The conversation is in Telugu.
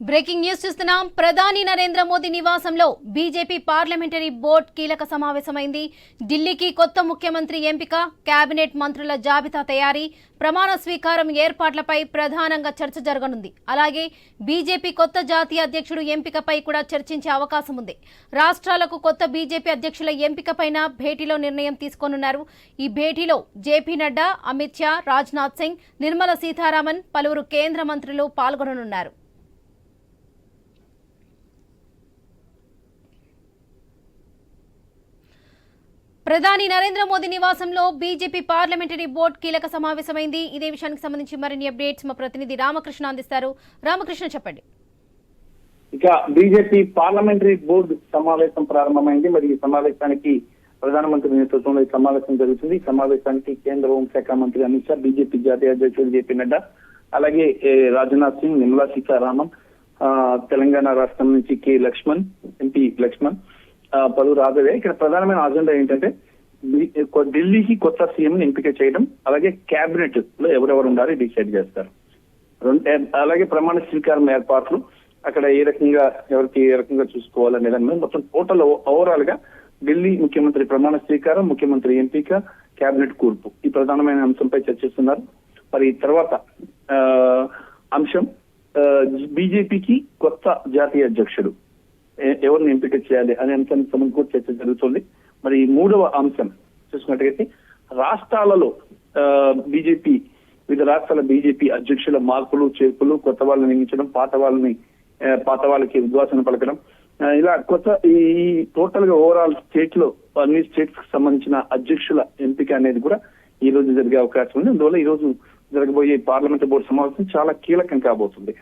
బ్రేకింగ్ న్యూస్ చూస్తున్నాం. ప్రధాని నరేంద్ర మోదీ నివాసంలో బీజేపీ పార్లమెంటరీ బోర్డు కీలక సమావేశమైంది. ఢిల్లీకి కొత్త ముఖ్యమంత్రి ఎంపిక కేబినెట్ మంత్రుల జాబితా తయారీ ప్రమాణ స్వీకారం ఏర్పాట్లపై ప్రధానంగా చర్చ జరగనుంది. అలాగే బీజేపీ కొత్త జాతీయ అధ్యక్షుడు ఎంపికపై కూడా చర్చించే అవకాశం ఉంది. రాష్ట్రాలకు కొత్త బీజేపీ అధ్యక్షుల ఎంపికపైన భేటీలో నిర్ణయం తీసుకోనున్నారు. ఈ భేటీలో జేపీ నడ్డా అమిత్ షా రాజ్నాథ్ సింగ్ నిర్మల సీతారామన్ పలువురు కేంద్ర మంత్రులు పాల్గొననున్నారు. ప్రధాని నరేంద్ర మోదీ నివాసంలో బీజేపీ పార్లమెంటరీ బోర్డు కీలక సమావేశమైంది. ఇదే విషయానికి సంబంధించి మరిన్ని అప్డేట్స్ మా ప్రతినిధి రామకృష్ణ అందిస్తారు. రామకృష్ణ చెప్పండి. ఇక బీజేపీ పార్లమెంటరీ బోర్డు సమావేశం ప్రారంభమైంది. మరి ఈ సమావేశానికి ప్రధానమంత్రి నేతృత్వంలో ఈ సమావేశం జరుగుతుంది. ఈ సమావేశానికి కేంద్ర హోంశాఖ మంత్రి అమిత్ షా బీజేపీ జాతీయ అధ్యక్షుడు జేపీ నడ్డా అలాగే రాజ్నాథ్ సింగ్ నిర్మలా సీతారామన్ తెలంగాణ రాష్ట్రం నుంచి కె లక్ష్మణ్ ఎంపీ లక్ష్మణ్ పలువురు హాజరయ్యారు ఇక్కడ ప్రధానమైన అజెండా ఏంటంటే ఢిల్లీకి కొత్త సీఎం ఎంపిక చేయడం అలాగే కేబినెట్లో ఎవరెవరు ఉండాలి డిసైడ్ చేస్తారు. అలాగే ప్రమాణ స్వీకారం ఏర్పాట్లు అక్కడ ఏ రకంగా ఎవరికి ఏ రకంగా చూసుకోవాలనే దాని మీద మొత్తం టోటల్ ఓవరాల్గా ఢిల్లీ ముఖ్యమంత్రి ప్రమాణ స్వీకారం ముఖ్యమంత్రి ఎంపిక కేబినెట్ కూర్పు. ఈ ప్రధానమైన అంశంపై చర్చిస్తున్నారు. మరి తర్వాత ఆ, అంశం బీజేపీకి కొత్త జాతీయ అధ్యక్షుడు. ఎవరిని ఎంపిక చేయాలి అనే అంశానికి సంబంధించి కూడా చర్చ జరుగుతుంది. మరి ఈ మూడవ అంశం చూసుకున్నట్టయితే రాష్ట్రాలలో బీజేపీ వివిధ రాష్ట్రాల బీజేపీ అధ్యక్షుల మార్పులు చేర్పులు కొత్త వాళ్ళని నియమించడం పాత వాళ్ళని పాత వాళ్ళకి ఉద్వాసన పలకడం. ఇలా కొత్త ఈ టోటల్గా ఓవరాల్ స్టేట్లో అన్ని స్టేట్స్కి సంబంధించిన అధ్యక్షుల ఎంపిక అనేది కూడా ఈ రోజు జరిగే అవకాశం ఉంది. అందువల్ల ఈ రోజు జరగబోయే పార్లమెంట్ బోర్డు సమావేశం చాలా కీలకం కాబోతుంది.